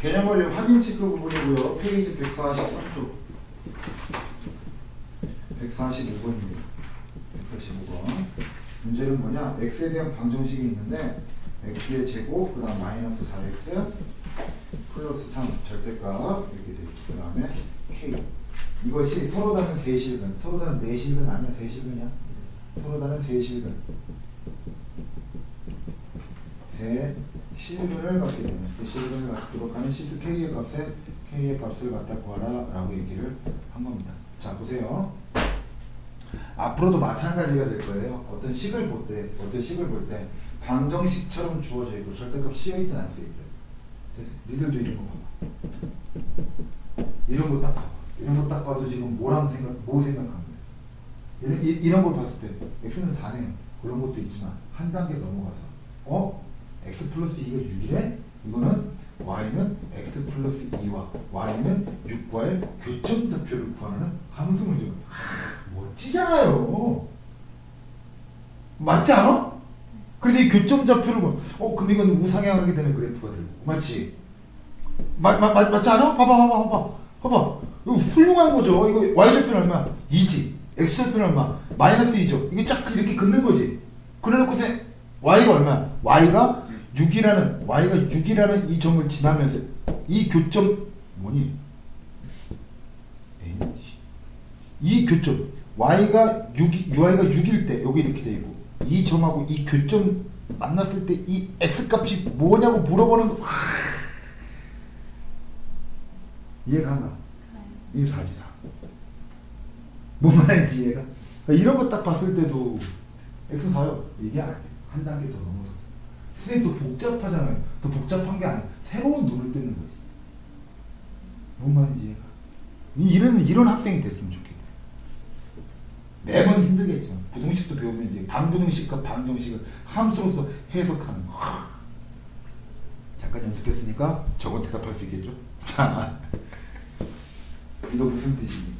개념 원리 확인 체크 부분이고요. 페이지 143쪽. 145번입니다. 145번. 문제는 뭐냐? x에 대한 방정식이 있는데 x의 제곱, 그 다음 마이너스 4x 플러스 3 절대값 이렇게 되고 그 다음에 k 이것이 서로 다른 세실근 서로 다른 네실근 아니야 세실근이야 서로 다른 세실근 세 실근을 갖게 되면 그 실근을 갖도록 하는 실수 k의 값에 k의 값을 갖다 구하라 라고 얘기를 한 겁니다. 자 보세요. 앞으로도 마찬가지가 될 거예요. 어떤 식을 볼 때 어떤 식을 볼 때 방정식처럼 주어져 있고 절대값 씌어있든 안 쓰여 있든 됐어 니들도 이런 거 봐봐 이런 거 딱 봐봐 이런 거 딱 봐도 지금 뭐라고 생각 뭐 생각합니다. 이런, 이, 이런 걸 봤을 때 x는 4네요 그런 것도 있지만 한 단계 넘어가서. 어? X 플러스 2가 6이래? 이거는 y는 x 플러스 2와 y는 6과의 교점 좌표를 구하는 함수 문제 하, 멋지잖아요 맞지 않아? 그래서 이 교점 좌표를 보- 어 그럼 이건 우상향하게 되는 그래프가 되고 맞지? 맞, 맞, 맞, 맞지 않아? 봐봐 봐봐 봐봐 봐봐 이거 훌륭한 거죠 이거 y좌표는 얼마? 2지 x좌표는 얼마? 마이너스 2죠 이게 쫙 이렇게 긋는 거지 그래놓고서 y가 얼마야? y가 6이라는 y가 6이라는 이 점을 지나면서 이 교점 뭐니? 이 교점 y가 6 y가 6일 때 여기 이렇게 돼 있고 이 점하고 이 교점 만났을 때 이 x 값이 뭐냐고 물어보는 거. 이해가 안 가? 이 사지사. 뭔 말인지 이해가? 이런 거 딱 봤을 때도 x 4요. 이게 한 단계 더 넘어서 선생님 더 복잡하잖아요 더 복잡한 게 아니에요 새로운 눈을 뜨는 거지 뭔 말인지? 이- 이런 이런 학생이 됐으면 좋겠다 매번 힘들겠지만 부등식도 배우면 이제 반부등식과 방정식을 함수로서 해석하는 거. 잠깐 연습했으니까 저건 대답할 수 있겠죠? 자, 이거 무슨 뜻이니?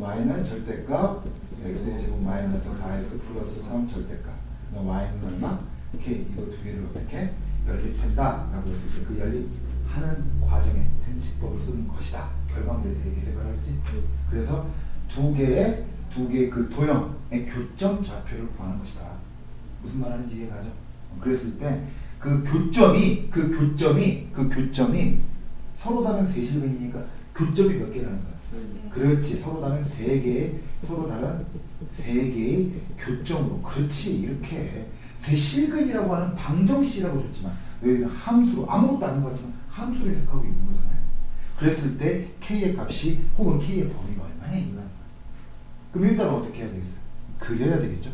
Y는 절대값 x의 제곱 마이너스 4x 플러스 3 절대값 y는 얼마? K 이거 두 개를 어떻게 연립한다 라고 했을 때 그 연립하는 과정에 등식법을 쓰는 것이다. 결과물에 대해 이렇게 생각을 했지. 그래서 두 개의 두 개의 그 도형의 교점 좌표를 구하는 것이다. 무슨 말 하는지 이해가죠? 그랬을 때 그 교점이 그 교점이 그 교점이 서로 다른 세실근이니까 교점이 몇 개라는 거야? 그렇지. 서로 다른 세 개의 서로 다른 세 개의 교점으로. 그렇지. 이렇게 세 실근이라고 하는 방정식이라고 줬지만 너희는 함수로 아무것도 아닌 것 같지만 함수로 해석하고 있는 거잖아요. 그랬을 때 k의 값이 혹은 k의 범위가 얼마냐 이거는 거야. 그럼 일단 어떻게 해야 되겠어요? 그려야 되겠죠.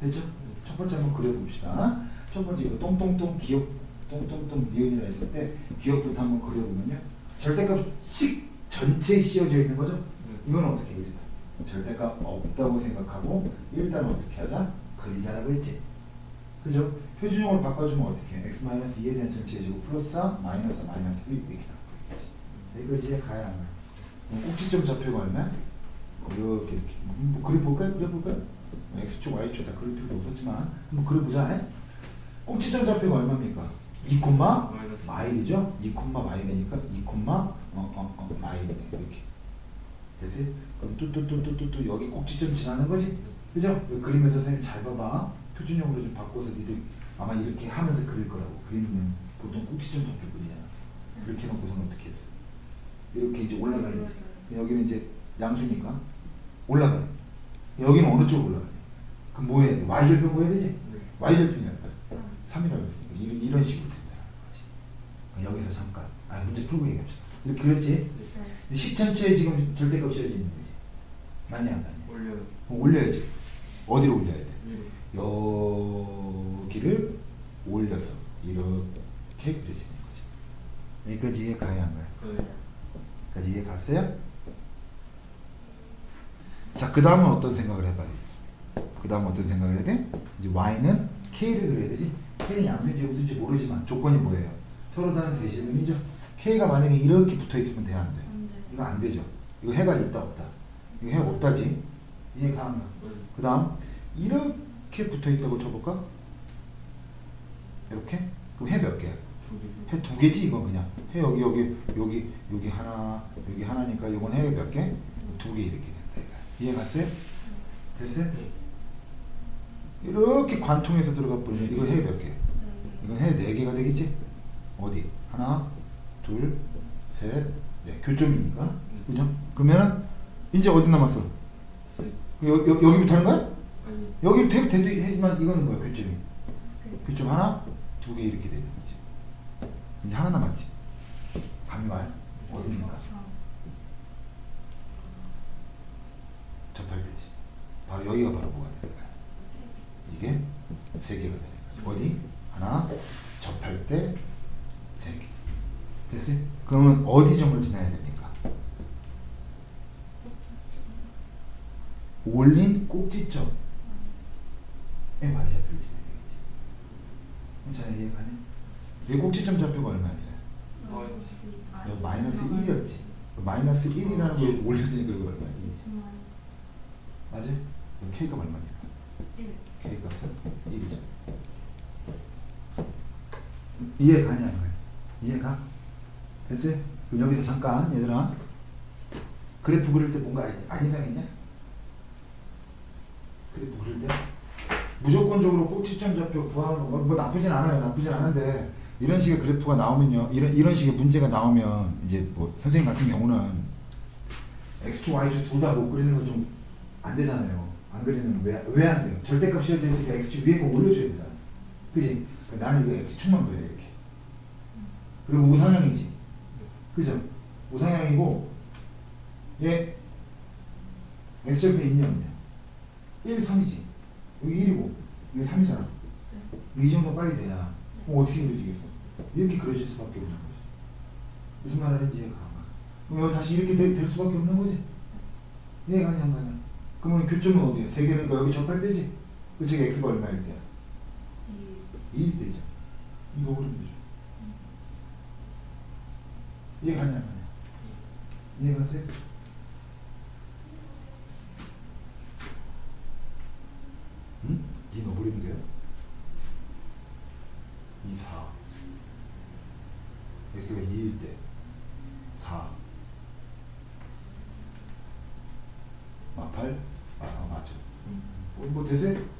됐죠? 첫 번째 한번 그려봅시다. 첫 번째 이거 똥똥똥 기억 똥똥똥 니은이라 했을 때 기억부터 한번 그려보면요. 절대값식 전체에 씌워져 있는 거죠. 이건 어떻게 그리다? 절대값 없다고 생각하고 일단 어떻게 하자? 그리자라고 했지. 그죠? 표준형으로 바꿔주면 어떻게 해? x 2에 대한 전체 제곱 플러스 4 마이너스 마이너스 1 이렇게 바꿔야지. 이거 이제 가야 안 가요? 꼭지점 좌표가 얼마야? 이렇게 이렇게 뭐 그려볼까요? 그려볼까요? x축 y축 다 그릴 필요도 없었지만 한번 그려보자. 에? 꼭지점 좌표가 얼마입니까? 2 콤마 마이너스. 마일이죠? 2 콤마 마일이니까 2 콤마 어, 어, 어, 마일이네 이렇게 됐어요? 그럼 뚜뚜뚜뚜뚜뚜 여기 꼭지점 지나는 거지? 그죠? 그리면서 선생님 잘 봐봐 표준형으로 좀 바꿔서 니들 아마 이렇게 하면서 그릴 거라고. 그리면 보통 꼭지점 좌표 그리잖아 이렇게 해놓고서는 어떻게 했어? 이렇게 이제 올라가야지 여기는 이제 양수니까 올라가요 여기는 어느 쪽으로 올라가요? 그럼 뭐 해야 돼? y절편 뭐 해야 되지? y절편이야. 3이라고 했으니까. 이런, 이런 식으로 그럼 여기서 잠깐. 아 문제 풀고 얘기합시다. 이렇게 그렸지? 근데 식 전체에 지금 절대값 씌워져 있는 거지? 맞냐 안 맞냐? 올려 그럼 올려야지. 어디로 올려야 돼? 위로 여기를 올려서 이렇게 그려지는 거지 여기까지 이해 가야 안 가요? 그 여기까지 이해 갔어요? 자, 그 다음은 어떤 생각을 해봐요? 그 다음 어떤 생각을 해야 돼? 이제 y는 k를 그려야 되지? k는 양수인지 무슨지 모르지만 조건이 뭐예요? 서로 다른 세실근이죠? k가 만약에 이렇게 붙어 있으면 돼야 안 돼? 이거 안 되죠? 이거 해가 있다 없다? 이거 해 없다지? 이해가 안 가? 그 다음 이렇게 붙어 있다고 쳐볼까? 이렇게? 그럼 해 몇 개야? 해 두 개지 이거 그냥 해 여기 여기 여기 여기 하나 여기 하나니까 이건 해 몇 개? 두 개 이렇게 된다. 이해 갔어요? 됐어요? 네. 이렇게 관통해서 들어가 버리면 이거 해 몇 개? 이건 해 네 개가 되겠지? 어디? 하나, 둘, 셋, 넷. 교점이니까. 그죠? 그러면은 이제 어디 남았어? 네. 여, 여, 여기부터 하는 거야? 여기부터 해도 되지 하지만 이거는 뭐야? 교점이. 교점 하나, 두 개 이렇게 되는 거지. 이제 하나 남았지. 감이 와요? 어디입니까? 접할 때지. 바로 여기가 바로 뭐가 되는 거야? 이게 세 개가 되는 거지. 어디? 하나, 접할 때 세 개. 됐어요? 그러면 어디 점을 지나야 됩니까? 올린 꼭지점에 y좌표를 지나야 되겠지. 괜찮아 이해가냐? 이 꼭지점 좌표가 얼마였어요? 여기 마이너스 1이었지. 마이너스 1이라는 걸 일. 올렸으니까 이거 얼마야? 1이지. 맞아요? 그럼 K가 얼마입니까? K 값은 1이죠. 이해 가냐 안 가냐? 이해가? 됐어요? 그럼 여기서 잠깐 얘들아 그래프 그릴 때 뭔가 안 이상했냐? 그래프 그릴 때 무조건적으로 꼭지점 좌표 구하는 거 뭐 나쁘진 않아요. 나쁘진 않은데 이런 식의 그래프가 나오면요. 이런 이런 식의 문제가 나오면 이제 뭐 선생님 같은 경우는 x축 y축 둘 다 못 그리는 건 좀 안 되잖아요. 안 그리는 왜왜 안 돼요? 절대값 씌워져 있으니까 x축 위에 거 올려줘야 되잖아. 그지? 나는 이거 x축만 그려 이렇게. 그리고 우상향이지. 그죠? 우상향이고 얘 x절표 있냐 없냐? 1, 3이지. 여기 1이고 여기 3이잖아. 이 정도 빨리 돼야 그럼 어떻게 그려지겠어? 이렇게 그려질 수밖에 없는 거지. 무슨 말 하는지 이해가 안 가. 그럼 여기 다시 이렇게 될, 될 수밖에 없는 거지. 이해가 안 가냐? 그러면 교점은 어디야? 세 개니까 여기 접할 때지. 그치? x가 얼마일 때야? 2일 때죠. 이거 그리면 되죠. 이해가 안 가냐? 이해갔어요? 응? 이거 버리면 돼요? 2, 4 x가 2일 때 4 마팔? 아, 아 맞죠 뭐, 뭐 되세요?